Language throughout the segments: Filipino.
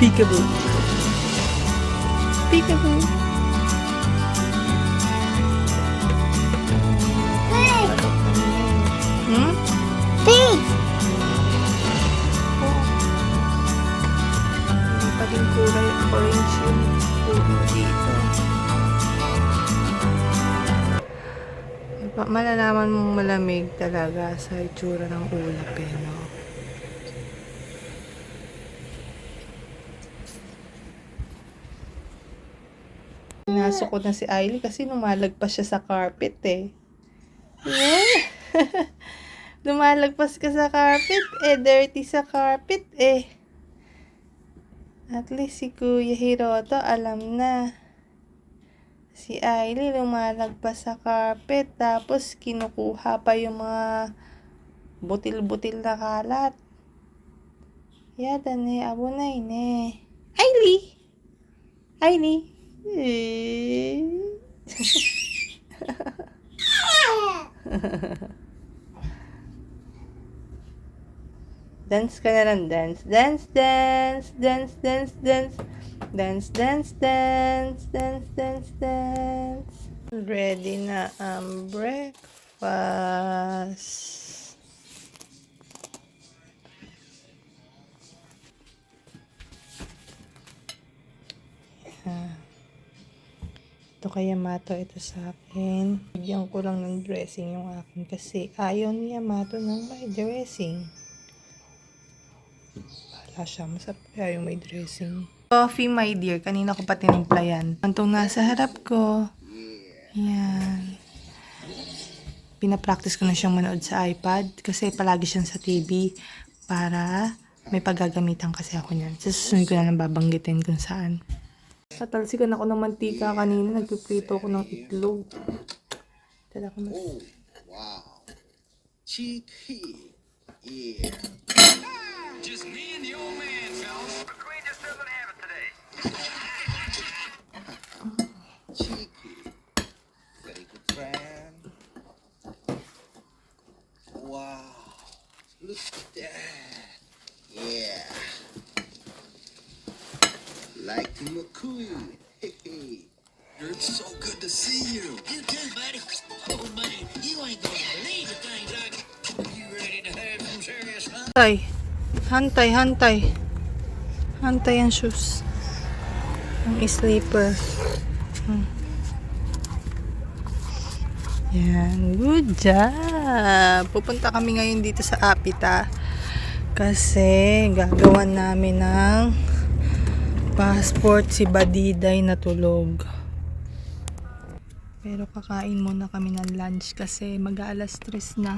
Peekaboo. Peekaboo. Pig! Hmm? Pig! Din kulay orange yung ulo dito. Malalaman mong malamig talaga sa itsura ng ulap eh, no? Pinasok ko na si Ailey kasi lumalagpas siya sa carpet eh. Yeah. Lumalagpas ka sa carpet eh. Dirty sa carpet eh. At least si Kuya Hiroto alam na. Si Ailey lumalagpas sa carpet tapos kinukuha pa yung mga butil-butil na kalat. Yada ne, abunay ne. Ailey! Ailey! Eh. Dance ka na lang, dance. Dance, dance, dance, dance, dance. Dance, dance, dance, dance, dance, dance. Ready na ang breakfast. Ito kay Yamato, ito sa akin. Bigyan ko lang ng dressing yung akin kasi ayaw ni Yamato ng may dressing. Wala siya. Masarap kaya yung may dressing. Coffee, my dear. Kanina ko pa tinimpla yan. Antong nasa harap ko. Yan. Pinapractice ko na siyang manood sa iPad kasi palagi siyang sa TV para may paggagamitan kasi ako niyan. Sa susunod ko na lang babanggitin kung saan. Tatalsikan ako ng mantika kanina. Nagpiprito ako ng itlog. Tala ko mas... Wow. Cheeky. Yeah. Just me and the old man, fellas. The queen just doesn't have it today. Cheeky. Very good friend. Wow. Look at that. Yeah. Like McCoy. Hey, hey. It's so good to see you. You too, buddy. Oh, man, you ain't gonna believe the things I get. You ready to have some serious fun? Hantay. Hantay, hantay. Hantay ang shoes. Ang sleeper. Hmm. Yan. Good job. Pupunta kami ngayon dito sa Apita. Kasi gagawan namin ng passport si Badiday na tulog. Pero kakain muna kami ng lunch kasi mag-aalas 3 na.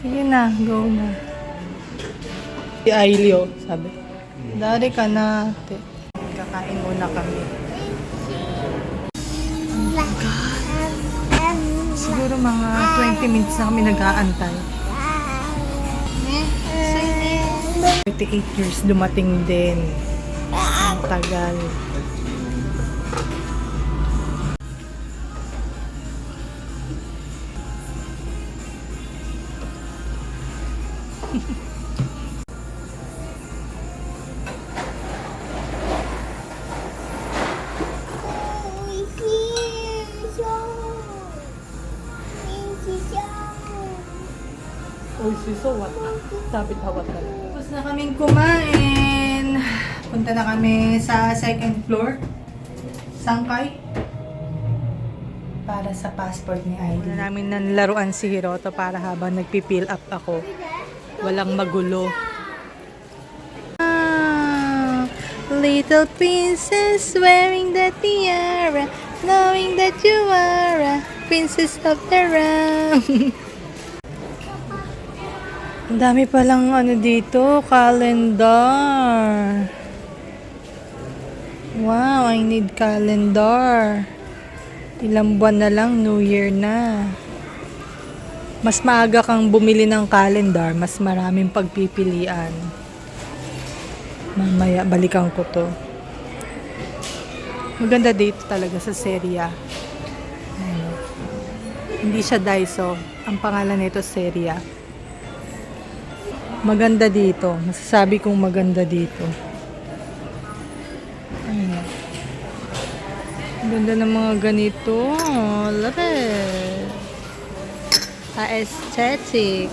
Sige na, go na. Si Ailio, sabi. Dari ka na. Kakain muna kami. Siguro mga 20 minutes na kami nag-aantay. 38 years dumating din. Ang tagal. Uy, siso, what? Sabi tawat ka Tapos na kaming kumain. Punta na kami sa second floor. Sangkay. Para sa passport ni Ivy. Wala namin nanlaruan si Hiroto para habang nagpipill up ako. Walang magulo. Ah, little princess wearing the tiara, knowing that you are a princess of the realm. Ang dami palang ano dito, calendar. Wow, I need calendar. Ilang buwan na lang, New Year na. Mas maaga kang bumili ng calendar, mas maraming pagpipilian. Mamaya, balikan ko to. Maganda dito talaga sa Seria. Ayun. Hindi siya Daiso. Ang pangalan nito Seria. Maganda dito. Masasabi kong maganda dito. Ayun. Ganda ng mga ganito. Love it. Aesthetic.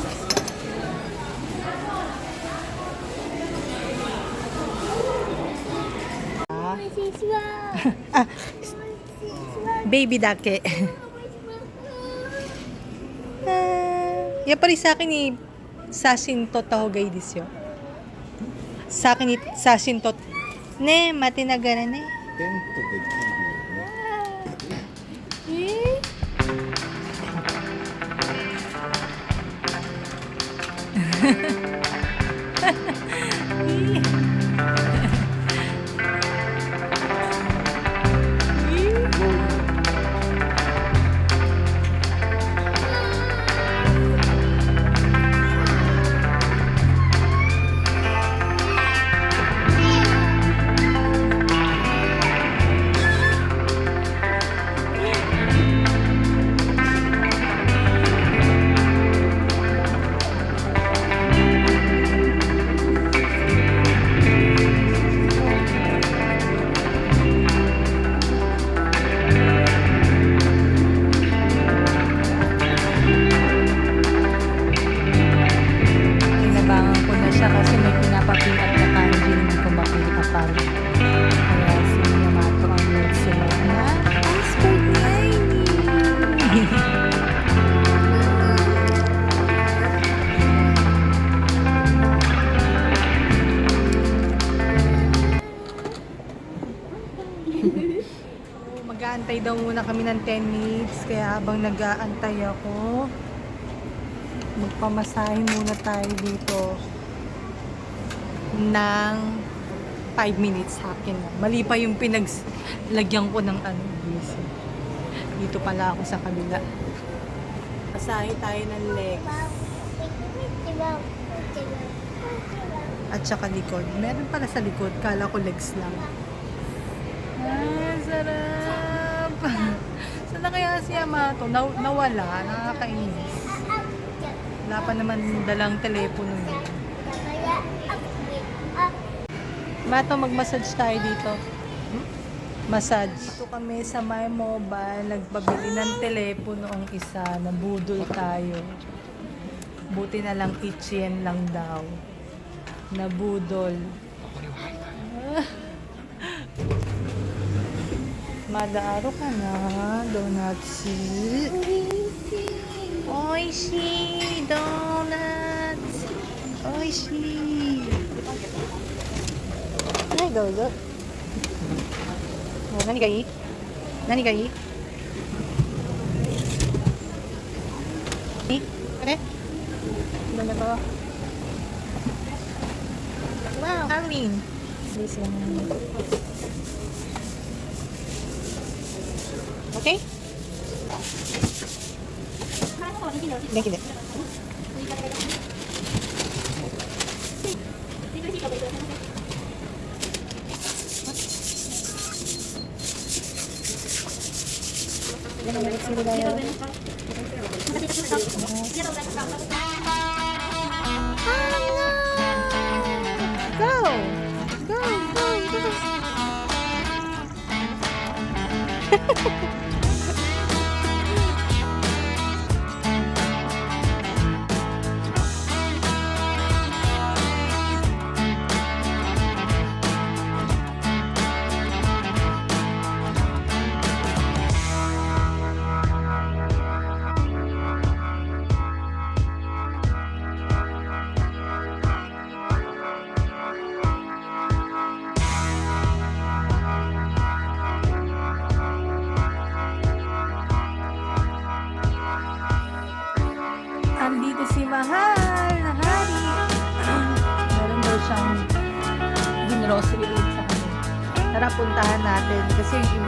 Baby dake. Ah, ya pa rin sa akin ni Sasin to tahogay disyo. Sa akin ni Sasin to ne matinagara ne. テントで Mag-aantay daw muna kami ng 10 minutes kaya habang nag-aantay ako magpamasahe muna tayo dito ng 5 minutes sa akin. Mali pa yung pinaglagyan ko ng ano, busy. Dito pala ako sa kabila. Pasahe tayo ng legs at saka likod. Meron pala sa likod. Kala ko legs lang. Ah, sarap! Saan na kaya si Yamato? Naw- nawala. Nakakainis. Wala pa naman dalang telepono niya. Mato, mag-massage tayo dito. Hmm? Massage. Dito kami sa My Mobile. Nagpabili ng telepono ang isa. Nabudol tayo. Buti na lang itchien lang daw. Nabudol. Madaaro ka na, donutsi. Oishi, donuts. Oishi.はい、どうぞ。お何がいい何がいいいあれどんなか Wow, Halloween. This one. Okay? Thank you. ゴ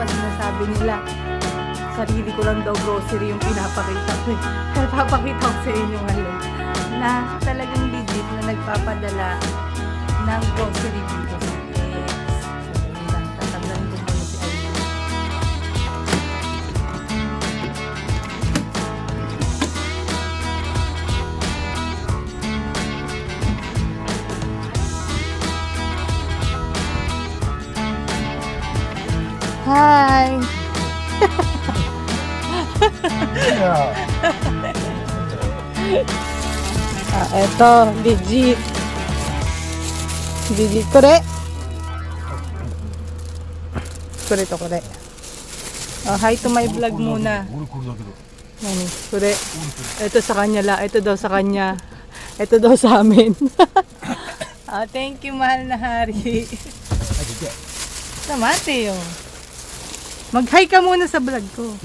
iba sinasabi nila, sarili ko lang daw grocery yung pinapakita ko. eh. Kaya papakita ko sa inyo ngayon na talagang legit na nagpapadala ng grocery dito sa Hi! ah, eto, legit. Legit. Kore. Kore to, kore. Oh, hi to my vlog muna. Nani, kore. Ito sa kanya la. Ito daw sa kanya. Ito daw sa amin. ah, thank you, mahal na hari. Namate yun. Mag-hi ka muna sa vlog ko.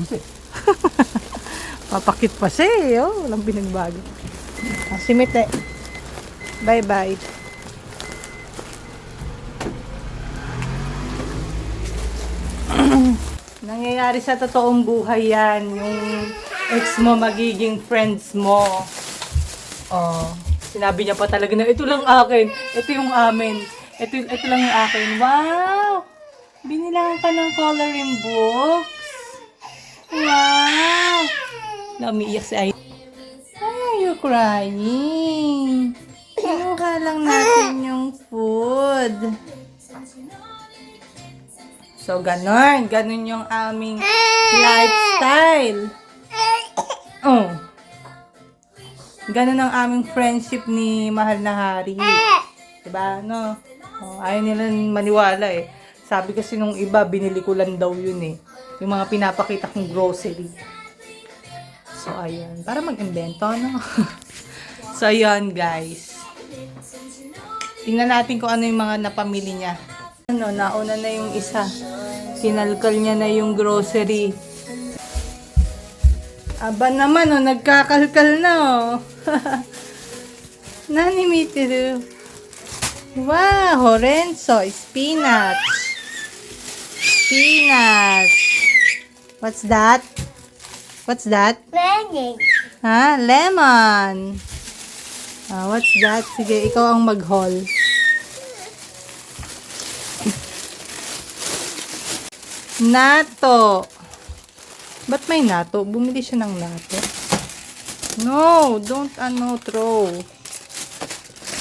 Papakit pa siya eh. Oh, walang binagbago. Ah, si Mite. Bye-bye. Nangyayari sa totoong buhay yan. Yung ex mo magiging friends mo. Oh, sinabi niya pa talaga na ito lang akin. Ito yung amin. Ito, ito lang yung akin. Wow! Binilangan ka ng coloring books. Wow! Namiiyak si Ay. Why are you crying? Kinuha lang natin yung food. So, ganon. Ganon yung aming lifestyle. Oh. Ganon ang aming friendship ni Mahal na Hari. Diba, no? Oh, ayaw nila maniwala eh. Sabi kasi nung iba, binili ko lang daw yun eh. Yung mga pinapakita kong grocery. So, ayun. Para mag-invento, no? so, ayun, guys. Tingnan natin kung ano yung mga napamili niya. Ano, nauna na yung isa. Kinalkal niya na yung grocery. Aba naman, oh, nagkakalkal na, oh. Nani Mitiru? Wow, Horenzo, spinach. Spinach. What's that? What's that? Raining. Ha? Lemon. Ah, what's that? Sige, ikaw ang mag-haul. Nato. Ba't may nato? Bumili siya ng nato. No, don't ano, throw.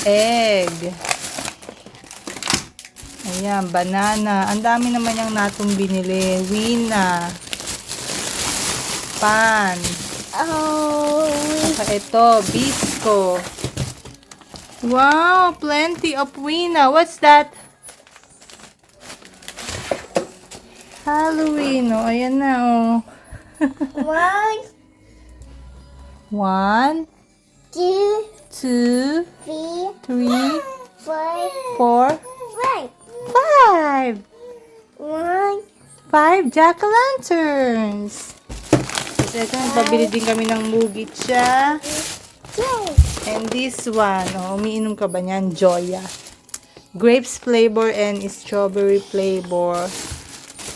Egg. Ayan, banana. Ang dami naman yung natong binili. Wina. Pan. Oh. Saka ito, bisco. Wow, plenty of wina. What's that? Halloween. Oh, ayan na, oh. One, One, two, two, three, three, four, four, five. Five. One, Five jack-o'-lanterns. Tapos ito, pabili din kami ng mugitsa. And this one, oh, umiinom ka ba niyan? Joya. Grapes flavor and strawberry flavor.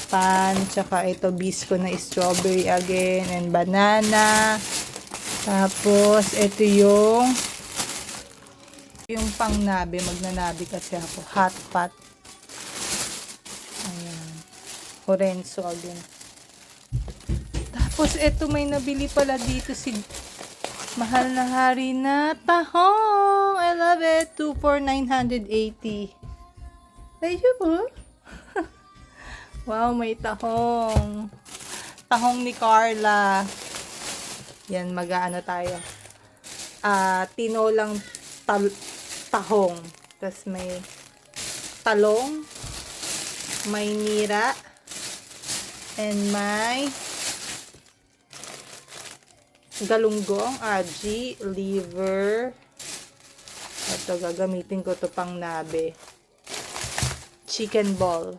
Pan, tsaka ito bisco na strawberry again and banana. Tapos, ito yung yung pang nabe, magnanabe kasi ako. Hot pot. Horenzo again. Tapos, ito may nabili pala dito si Mahal na hari na tahong. I love it. 2 for 980. Thank you po. wow, may tahong. Tahong ni Carla. Yan, mag-ano tayo. Ah, tinolang tal tahong. Tapos may talong. May nira. And may galunggong, aji, liver. Ito, gagamitin ko to pang nabe. Chicken ball.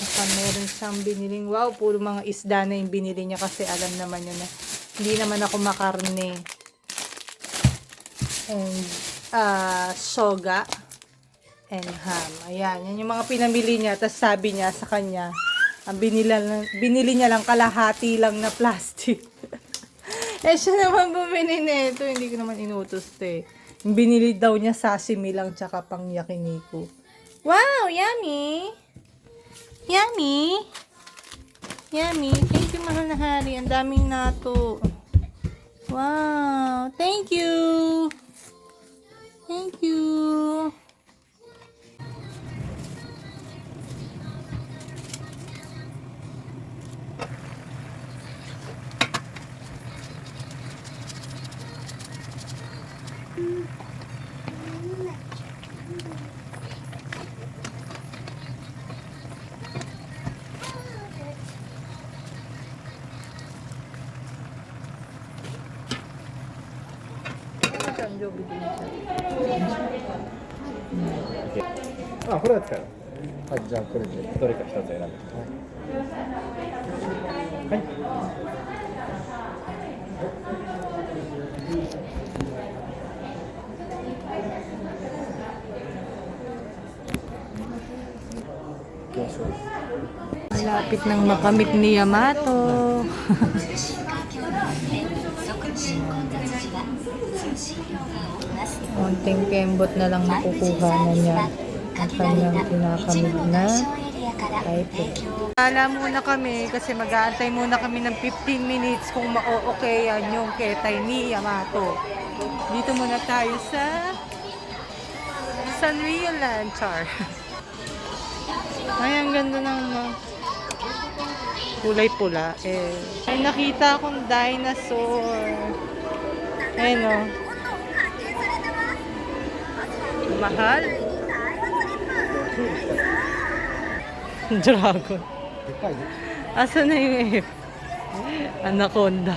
Saka meron siyang biniling, wow, puro mga isda na yung binili niya kasi alam naman yun na hindi naman ako makarne. And, ah, soga and ham. Ayan, yan yung mga pinamili niya. Tapos sabi niya sa kanya, Ang binila, binili niya lang kalahati lang na plastic. eh, siya naman bumili nito. Hindi ko naman inutos to eh. Binili daw niya sashimi lang tsaka pang yakiniku. Wow! Yummy! Yummy! Yummy! Thank you, mahal na hari. Ang daming nato. Wow! Thank you! Thank you! あ、これだったよ。はい、じゃあこれでどれか一つ選んで。はい。はい。 Malapit nang makamit ni Yamato. Konting kembot na lang makukuha na niya ang kanyang kinakamit na iPad. Wala muna kami kasi mag-aantay muna kami ng 15 minutes kung ma-okay-yan yung ketay ni Yamato. Dito muna tayo sa Sanrio Lanchar. Ay, ang ganda ng kulay pula. Eh, ay, nakita akong dinosaur. Ayun o. Mahal. Dragon. Asa na yung ape? Anaconda.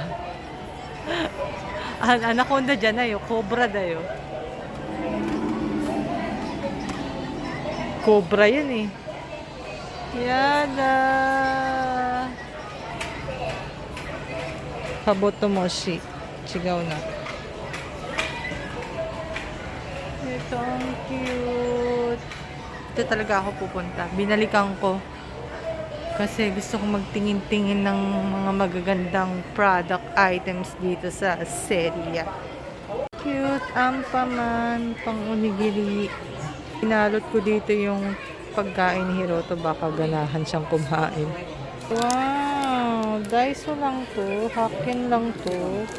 An anaconda dyan na yun. Cobra na yun. Cobra eh. yan ah. eh. Yada! Kabotomoshi. Sigaw na. Ito ang cute. Ito talaga ako pupunta. Binalikan ko. Kasi gusto kong magtingin-tingin ng mga magagandang product items dito sa Seria. Cute ang paman, pang unigiri. Pinalot ko dito yung pagkain ni Hiroto. Baka ganahan siyang kumain. Wow! Daiso lang to. Hakin lang to.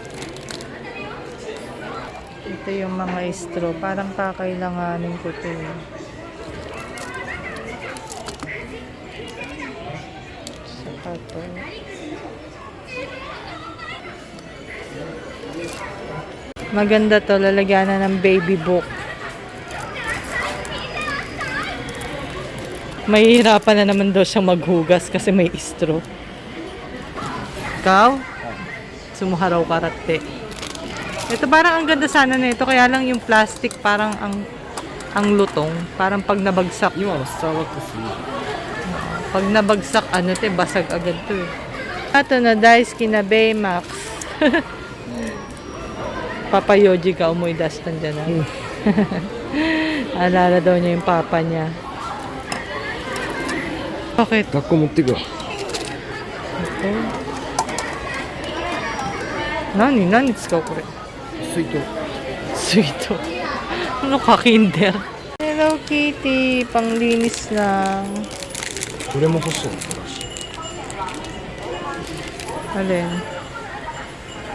Ito yung mga straw. Parang kakailanganin ko to. Maganda to, lalagyan na ng baby book. Mahihirapan na naman daw siyang maghugas kasi may istro. Ikaw? Sumuharaw karate. Ito parang ang ganda sana nito kaya lang yung plastic parang ang ang lutong, parang pag nabagsak. Yung masawag kasi. Pag nabagsak ano te basag agad to eh. Ito na Daisuke na Baymax. Papa Yoji ka, umuidas nandiyan na. Ah. Hmm. Alala daw niya yung papa niya. Bakit? Nakkumunti oh. ko. Ito. Nani? Nani tsuka ko rin? Suito. Oh. Suito. Oh. ano ka, kinder? Hello, Kitty. Panglinis lang. Ure mo ko kuso. Alin?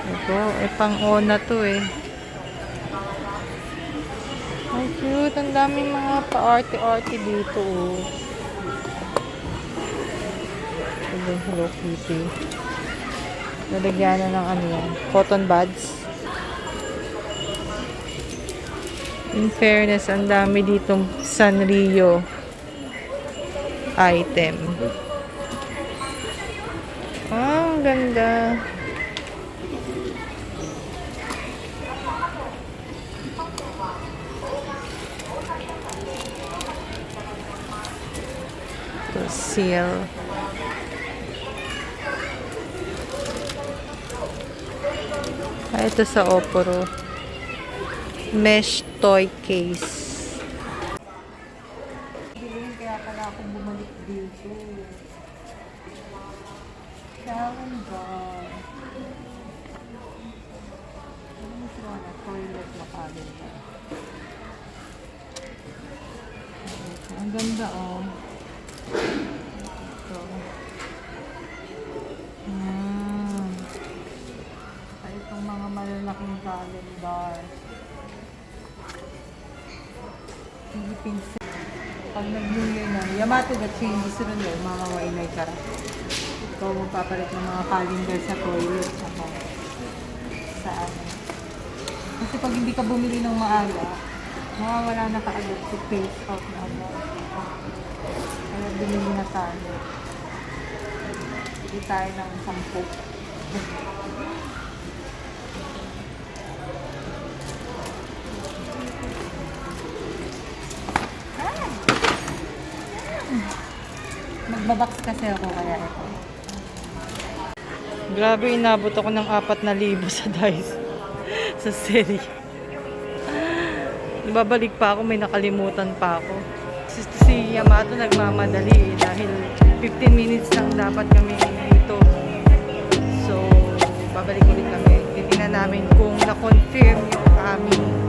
Ito, eh pang-ona to eh. Ang cute. Ang daming mga pa-arte-arte dito. oh. Ito, Hello Kitty. Nalagyan na ng ano yan. Cotton buds. In fairness, ang dami ditong Sanrio item. Ah, ang ganda. Ito, seal. Ah, ito sa Oporo. Mesh toy case. Philippine Set. Pag nag-New na, Yamato ga changes rin eh, mga wainay kara. Ikaw magpapalit ng mga calendar sa toilet, saka sa ano. Kasi pag hindi ka bumili ng maaga, mawawala na kaagad si face out na ano. Kaya bumili na tayo. Bili tayo ng sampu. Magbabox kasi ako kaya ito. Grabe, inabot ako ng 4,000 sa dice. sa serie. Babalik pa ako, may nakalimutan pa ako. Si, si Yamato nagmamadali eh, dahil 15 minutes lang dapat kami dito. So, babalik ulit kami. Titingnan namin kung na-confirm yung aming